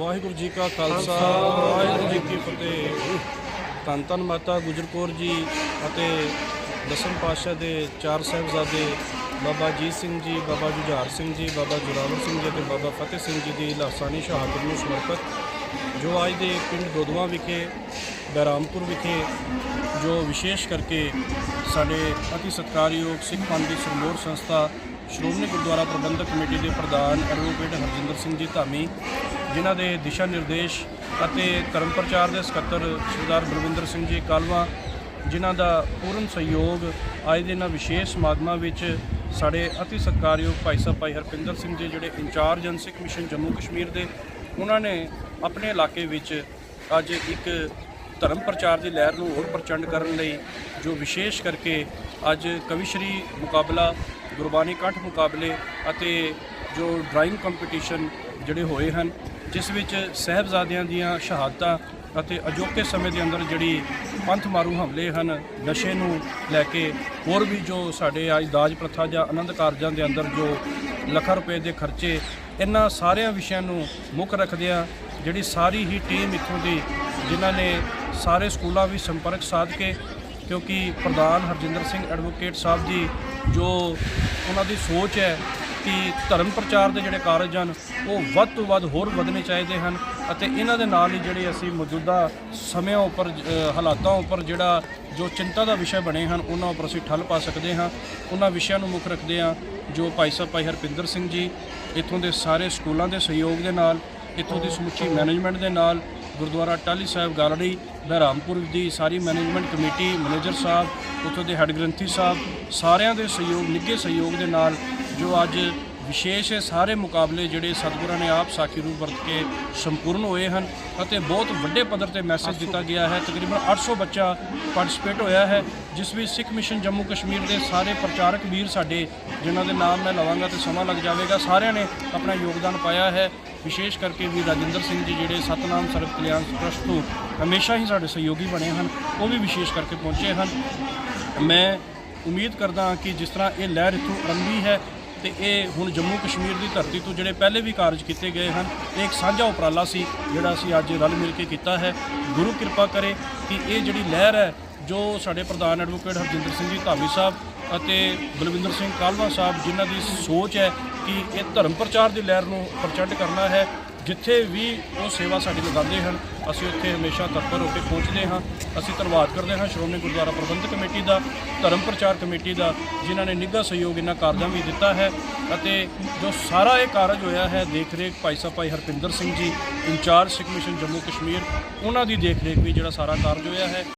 ਵਾਹਿਗੁਰੂ ਜੀ ਕਾ ਖਾਲਸਾ, ਵਾਹਿਗੁਰੂ ਜੀ ਕੀ ਫਤਿਹ। ਧੰਨ ਧੰਨ ਮਾਤਾ ਗੁਜਰ ਕੌਰ ਜੀ ਅਤੇ ਦਸਮ ਪਾਤਸ਼ਾਹ ਦੇ ਚਾਰ ਸਾਹਿਬਜ਼ਾਦੇ ਬਾਬਾ ਜੀਤ ਸਿੰਘ ਜੀ, ਬਾਬਾ ਜੁਝਾਰ ਸਿੰਘ ਜੀ, ਬਾਬਾ ਜੁਰਾਵਰ ਸਿੰਘ ਜੀ ਅਤੇ ਬਾਬਾ ਫਤਿਹ ਸਿੰਘ ਜੀ ਦੀ ਲਾਸਾਨੀ ਸ਼ਹਾਦਤ ਨੂੰ ਸਮਰਪਿਤ, ਜੋ ਅੱਜ ਦੇ ਪਿੰਡ ਦੋਦਵਾ ਵਿਖੇ, ਬਹਿਰਾਮਪੁਰ ਵਿਖੇ, ਜੋ ਵਿਸ਼ੇਸ਼ ਕਰਕੇ ਸਾਡੇ ਅਤੀ ਸਤਿਕਾਰਯੋਗ ਸਿੱਖ ਪੰਥ ਦੀ ਸਰਮੋਰ ਸੰਸਥਾ ਸ਼੍ਰੋਮਣੀ ਗੁਰਦੁਆਰਾ ਪ੍ਰਬੰਧਕ ਕਮੇਟੀ ਦੇ ਪ੍ਰਧਾਨ ਐਡਵੋਕੇਟ ਹਰਜਿੰਦਰ ਸਿੰਘ ਜੀ ਧਾਮੀ, ਜਿਨ੍ਹਾਂ ਦੇ ਦਿਸ਼ਾ ਨਿਰਦੇਸ਼ ਅਤੇ ਧਰਮ ਪ੍ਰਚਾਰ ਦੇ ਸਕੱਤਰ ਸਰਦਾਰ ਬਲਵਿੰਦਰ ਸਿੰਘ ਜੀ ਕਾਲਵਾ, ਜਿਨ੍ਹਾਂ ਦਾ ਪੂਰਨ ਸਹਿਯੋਗ ਅੱਜ ਦੇ ਇਹਨਾਂ ਵਿਸ਼ੇਸ਼ ਸਮਾਗਮਾਂ ਵਿੱਚ ਸਾਡੇ ਅਤੀ ਸਤਿਕਾਰਯੋਗ ਭਾਈ ਸਾਹਿਬ ਭਾਈ ਹਰਪਿੰਦਰ ਸਿੰਘ ਜੀ, ਜਿਹੜੇ ਇੰਚਾਰਜ ਹਨ ਮਿਸ਼ਨ ਜੰਮੂ ਕਸ਼ਮੀਰ ਦੇ, ਉਹਨਾਂ ਨੇ ਆਪਣੇ ਇਲਾਕੇ ਵਿੱਚ ਅੱਜ ਇੱਕ ਧਰਮ ਪ੍ਰਚਾਰ ਦੀ ਲਹਿਰ ਨੂੰ ਹੋਰ ਪ੍ਰਚੰਡ ਕਰਨ ਲਈ ਜੋ ਵਿਸ਼ੇਸ਼ ਕਰਕੇ ਅੱਜ ਕਵਿਸ਼ਰੀ ਮੁਕਾਬਲਾ, ਗੁਰਬਾਣੀ ਕੰਠ ਮੁਕਾਬਲੇ ਅਤੇ ਜੋ ਡਰਾਇੰਗ ਕੰਪੀਟੀਸ਼ਨ ਜਿਹੜੇ ਹੋਏ ਹਨ, ਜਿਸ ਵਿੱਚ ਸਹਿਬਜ਼ਾਦਿਆਂ ਦੀਆਂ ਸ਼ਹਾਦਤਾਂ ਅਤੇ ਅਜੋਕੇ ਸਮੇਂ ਦੇ ਅੰਦਰ ਜਿਹੜੀ ਪੰਥ ਮਾਰੂ ਹਮਲੇ ਹਨ, ਨਸ਼ੇ ਨੂੰ ਲੈ ਕੇ ਹੋਰ ਵੀ ਜੋ ਸਾਡੇ ਅੱਜ ਦਾਜ ਪ੍ਰਥਾ ਜਾਂ ਆਨੰਦ ਕਾਰਜਾਂ ਦੇ ਅੰਦਰ ਜੋ ਲੱਖਾਂ ਰੁਪਏ ਦੇ ਖਰਚੇ ਇਹਨਾਂ ਸਾਰਿਆਂ ਵਿਸ਼ਿਆਂ ਨੂੰ ਮੁੱਖ ਰੱਖਦਿਆਂ ਜਿਹੜੀ ਸਾਰੀ ਹੀ ਟੀਮ ਇੱਥੋਂ ਦੀ, ਜਿਨ੍ਹਾਂ ਨੇ ਸਾਰੇ ਸਕੂਲਾਂ ਵਿੱਚ ਸੰਪਰਕ ਸਾਧ ਕੇ ਕਿਉਂਕਿ ਪ੍ਰਧਾਨ ਹਰਜਿੰਦਰ ਸਿੰਘ ਐਡਵੋਕੇਟ ਸਾਹਿਬ ਜੀ ਜੋ ਉਹਨਾਂ ਦੀ ਸੋਚ ਹੈ ਕਿ ਧਰਮ ਪ੍ਰਚਾਰ ਦੇ ਜਿਹੜੇ ਕਾਰਜ ਹਨ, ਉਹ ਵੱਧ ਤੋਂ ਵੱਧ ਹੋਰ ਵਧਣੇ ਚਾਹੀਦੇ ਹਨ ਅਤੇ ਇਹਨਾਂ ਦੇ ਨਾਲ ਹੀ ਜਿਹੜੇ ਅਸੀਂ ਮੌਜੂਦਾ ਸਮਿਆਂ ਉੱਪਰ ਹਾਲਾਤਾਂ ਉੱਪਰ ਜਿਹੜਾ ਜੋ ਚਿੰਤਾ ਦਾ ਵਿਸ਼ਾ ਬਣੇ ਹਨ, ਉਹਨਾਂ ਉੱਪਰ ਅਸੀਂ ਠੱਲ ਪਾ ਸਕਦੇ ਹਾਂ। ਉਹਨਾਂ ਵਿਸ਼ਿਆਂ ਨੂੰ ਮੁੱਖ ਰੱਖਦੇ ਹਾਂ, ਜੋ ਭਾਈ ਸਾਹਿਬ, ਭਾਈ ਹਰਪਿੰਦਰ ਸਿੰਘ ਜੀ ਇੱਥੋਂ ਦੇ ਸਾਰੇ ਸਕੂਲਾਂ ਦੇ ਸਹਿਯੋਗ ਦੇ ਨਾਲ, ਇੱਥੋਂ ਦੀ ਸਮੁੱਚੀ ਮੈਨੇਜਮੈਂਟ ਦੇ ਨਾਲ, ਗੁਰਦੁਆਰਾ ਟਾਲੀ ਸਾਹਿਬ, ਗਾਲੜੀ, ਬਹਿਰਾਮਪੁਰ ਦੀ ਸਾਰੀ ਮੈਨੇਜਮੈਂਟ ਕਮੇਟੀ, ਮੈਨੇਜਰ ਸਾਹਿਬ, ਉੱਥੋਂ ਦੇ ਹੈੱਡ ਗ੍ਰੰਥੀ ਸਾਹਿਬ, ਸਾਰਿਆਂ ਦੇ ਸਹਿਯੋਗ, ਨਿੱਘੇ ਸਹਿਯੋਗ ਦੇ ਨਾਲ ਜੋ ਅੱਜ ਵਿਸ਼ੇਸ਼ ਸਾਰੇ ਮੁਕਾਬਲੇ ਜਿਹੜੇ ਸਤਿਗੁਰਾਂ ਨੇ ਆਪ ਸਾਖੀ ਰੂਪ ਵਰਤ ਕੇ ਸੰਪੂਰਨ ਹੋਏ ਹਨ ਅਤੇ ਬਹੁਤ ਵੱਡੇ ਪੱਧਰ ਤੇ ਮੈਸੇਜ ਦਿੱਤਾ ਗਿਆ ਹੈ। ਤਕਰੀਬਨ 800 ਬੱਚਾ ਪਾਰਟਿਸਿਪੇਟ ਹੋਇਆ ਹੈ ਜਿਸ ਵਿੱਚ ਸਿੱਖ ਮਿਸ਼ਨ ਜੰਮੂ ਕਸ਼ਮੀਰ ਦੇ ਸਾਰੇ ਪ੍ਰਚਾਰਕ ਵੀਰ ਸਾਡੇ ਜਿਨ੍ਹਾਂ ਦੇ ਨਾਮ ਮੈਂ ਲਵਾਂਗਾ ਤੇ ਸਮਾਂ ਲੱਗ ਜਾਵੇਗਾ ਸਾਰਿਆਂ ਨੇ ਆਪਣਾ ਯੋਗਦਾਨ ਪਾਇਆ ਹੈ। ਵਿਸ਼ੇਸ਼ ਕਰਕੇ ਵੀ ਰਾਜਿੰਦਰ ਸਿੰਘ ਜੀ ਜਿਹੜੇ ਸਤਨਾਮ ਸਰਬ ਕਲਿਆਣ ਟਰਸਟ ਤੋਂ ਹਮੇਸ਼ਾ ਹੀ ਸਾਡੇ ਸਹਿਯੋਗੀ ਬਣੇ ਹਨ ਉਹ ਵੀ ਵਿਸ਼ੇਸ਼ ਕਰਕੇ ਪਹੁੰਚੇ ਹਨ। ਮੈਂ ਉਮੀਦ ਕਰਦਾ ਹਾਂ ਕਿ ਜਿਸ ਤਰ੍ਹਾਂ ਇਹ ਲਹਿਰ ਇੱਥੋਂ ਆਰੰਭੀ ਹੈ ਤੇ ਇਹ ਹੁਣ ਜੰਮੂ ਕਸ਼ਮੀਰ ਦੀ ਧਰਤੀ ਤੋਂ ਜਿਹੜੇ ਪਹਿਲੇ ਵੀ ਕਾਰਜ ਕੀਤੇ ਗਏ ਹਨ, ਇਹ ਇੱਕ ਸਾਂਝਾ ਉਪਰਾਲਾ ਸੀ, ਜਿਹੜਾ ਅਸੀਂ ਅੱਜ ਰਲ ਮਿਲ ਕੇ ਕੀਤਾ ਹੈ। ਗੁਰੂ ਕਿਰਪਾ ਕਰੇ ਕਿ ਇਹ ਜਿਹੜੀ ਲਹਿਰ ਹੈ, ਜੋ ਸਾਡੇ ਪ੍ਰਧਾਨ ਐਡਵੋਕੇਟ ਹਰਜਿੰਦਰ ਸਿੰਘ ਜੀ ਧਾਮੀ ਸਾਹਿਬ ਅਤੇ ਬਲਵਿੰਦਰ ਸਿੰਘ ਕਾਲਵਾ ਸਾਹਿਬ ਜਿਨ੍ਹਾਂ ਦੀ ਸੋਚ ਹੈ ਕਿ ਇਹ ਧਰਮ ਪ੍ਰਚਾਰ ਦੀ ਲਹਿਰ ਨੂੰ ਪ੍ਰਚੰਡ ਕਰਨਾ ਹੈ ਜਿੱਥੇ ਵੀ ਉਹ ਸੇਵਾ ਸਾਡੀ ਲਗਾਉਂਦੇ ਹਨ, ਅਸੀਂ ਉੱਥੇ ਹਮੇਸ਼ਾ ਤਤਪਰ ਹੋ ਕੇ ਪਹੁੰਚਦੇ ਹਾਂ। ਅਸੀਂ ਧੰਨਵਾਦ ਕਰਦੇ ਹਾਂ ਸ਼੍ਰੋਮਣੀ ਗੁਰਦੁਆਰਾ ਪ੍ਰਬੰਧਕ ਕਮੇਟੀ ਦਾ, ਧਰਮ ਪ੍ਰਚਾਰ ਕਮੇਟੀ ਦਾ, ਜਿਨ੍ਹਾਂ ਨੇ ਨਿੱਘਾ ਸਹਿਯੋਗ ਇਹਨਾਂ ਕਾਰਜਾਂ ਵਿੱਚ ਦਿੱਤਾ ਹੈ ਅਤੇ ਜੋ ਸਾਰਾ ਇਹ ਕਾਰਜ ਹੋਇਆ ਹੈ ਦੇਖ ਰੇਖ ਭਾਈ ਸਾਹਿਬ, ਭਾਈ ਹਰਪਿੰਦਰ ਸਿੰਘ ਜੀ, ਇੰਚਾਰਜ ਸਿੱਖ ਮਿਸ਼ਨ ਜੰਮੂ ਕਸ਼ਮੀਰ ਉਹਨਾਂ ਦੀ ਦੇਖ ਰੇਖ ਵੀ ਜਿਹੜਾ ਸਾਰਾ ਕਾਰਜ ਹੋਇਆ ਹੈ।